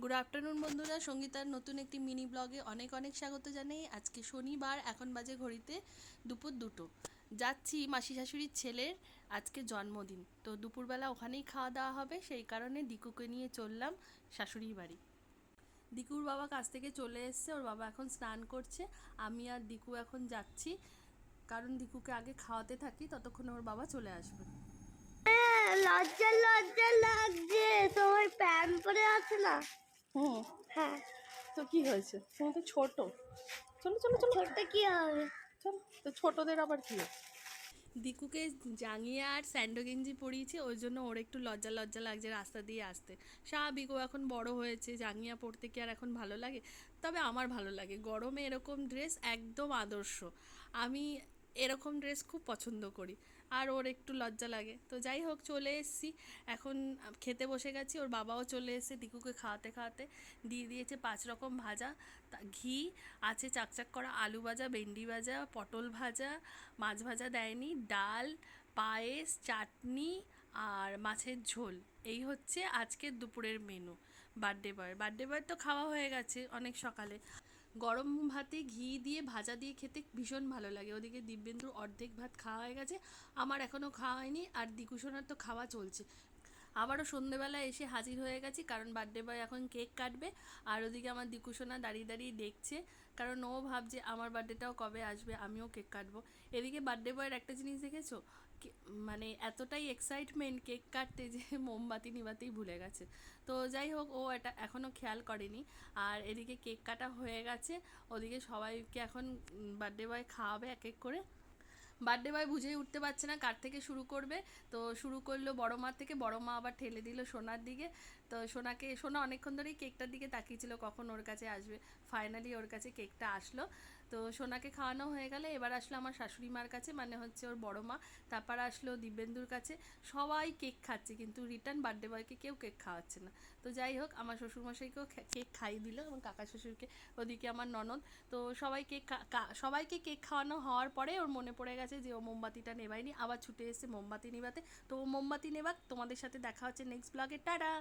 Good afternoon বন্ধুরা সঙ্গীতার নতুন একটি মিনি ব্লগে অনেক অনেক স্বাগত জানাই। আজকে শনিবার এখন বাজে ঘড়িতে দুপুর দুটো। যাচ্ছি মাসি শাশুড়ির ছেলের আজকে জন্মদিন। তো দুপুরবেলা ওখানেই খাওয়া দাওয়া হবে সেই কারণে দিকুকে নিয়ে চললাম শাশুড়ির বাড়ি। দিকুর বাবা কাছ থেকে চলে এসছে ওর বাবা এখন স্নান করছে। আমি আর দিকু এখন যাচ্ছি কারণ দিকুকে আগে খাওয়াতে থাকি ততক্ষণ ওর বাবা চলে আসবে। হ্যাঁ, লজ্জা লজ্জা লাগছে তোমার প্যান পরে আছে না? হুম হ্যাঁ। তো কি হয়েছে? তুমি তো ছোট। চলো চলো চলো। ছোটটা কি হবে? চলো তো ছোটদের আবার কি দিকুকে জাঙ্গিয়া আর স্যান্ডো গেঞ্জি পরিয়েছে ওই জন্য ওর একটু লজ্জা লজ্জা লাগছে রাস্তা দিয়ে আসতে। স্বাভাবিক ও এখন বড় হয়েছে জাঙ্গিয়া পরতে কি আর এখন ভালো লাগে? তবে আমার ভালো লাগে। গরমে এরকম ড্রেস একদম আদর্শ। আমি এরকম ড্রেস খুব পছন্দ করি। আর ওর একটু লজ্জা লাগে। তো যাই হোক, চলে এসেছি। এখন খেতে বসে গেছি। ওর বাবাও চলে এসেছে দিকুকে খাওয়াতে খাওয়াতে। দিয়ে দিয়েছে পাঁচ রকম ভাজা। ঘি, আছে চাকচাক করা আলু ভাজা, ভেন্ডি ভাজা, পটল ভাজা, মাছ ভাজা দেয়নি, ডাল, পায়েস, চাটনি আর মাছের ঝোল। এই হচ্ছে আজকের দুপুরের menu birthday boy birthday boy তো খাওয়া হয়ে গেছে অনেক সকালে। গরম ভাতে ঘি দিয়ে ভাজা দিয়ে খেতে ভীষণ ভালো লাগে। ওদিকে দিব্যেন্দুর অর্ধেক ভাত খাওয়া হয়ে গেছে। আমার এখনও খাওয়া হয়নি আর দিকুশোনার তো খাওয়া চলছে। আবারও সন্ধেবেলা এসে হাজির হয়ে গেছি, কারণ বার্থডে বয় এখন কেক কাটবে। আর ওদিকে আমার দিকুসোনা দাঁড়িয়ে দাঁড়িয়ে দেখছে, কারণ ও ভাবছে আমার বার্থডেটাও কবে আসবে, আমিও কেক কাটবো। এদিকে বার্থডে বয়ের একটা জিনিস দেখেছ? মানে এতটাই এক্সাইটমেন্ট কেক কাটতে যে মোমবাতি নিবাতেই ভুলে গেছে। তো যাই হোক, ও এটা এখনও খেয়াল করেনি। আর এদিকে কেক কাটা হয়ে গেছে, ওদিকে সবাইকে এখন বার্থডে বয় খাওয়াবে এক এক করে। বার্থডে বয় বুঝেই উঠতে পারছে না কার থেকে শুরু করবে। তো শুরু করল বড় মা থেকে বড় মা আবার ঠেলে দিল সোনার দিকে। তো সোনাকে, সোনা অনেকক্ষণ ধরেই কেকটার দিকে তাকিয়েছিল, কখন ওর কাছে আসবে। ফাইনালি ওর কাছে কেকটা আসলো। তো সোনাকে খাওয়ানো হয়ে গেলে এবার আসলো আমার শাশুড়ি মার কাছে মানে হচ্ছে ওর বড় মা তারপর আসলো দিব্যেন্দুর কাছে। সবাই কেক খাচ্ছে, কিন্তু রিটার্ন বার্থডে বয়কে কেউ কেক খাওয়াচ্ছে না। তো যাই হোক, আমার শ্বশুরমশাইকেও কেক খাইয়ে দিল এবং কাকা শ্বশুরকে, ওদিকে আমার ননদ। তো সবাই কেক সবাইকে কেক খাওয়ানো হওয়ার পরে ওর মনে পড়ে গেছে যে ও মোমবাতিটা নেবায়নি, আবার ছুটে এসে মোমবাতি নেবাতে। তো ও মোমবাতি নেবাক, তোমাদের সাথে দেখা হচ্ছে নেক্সট ব্লগে টাটা!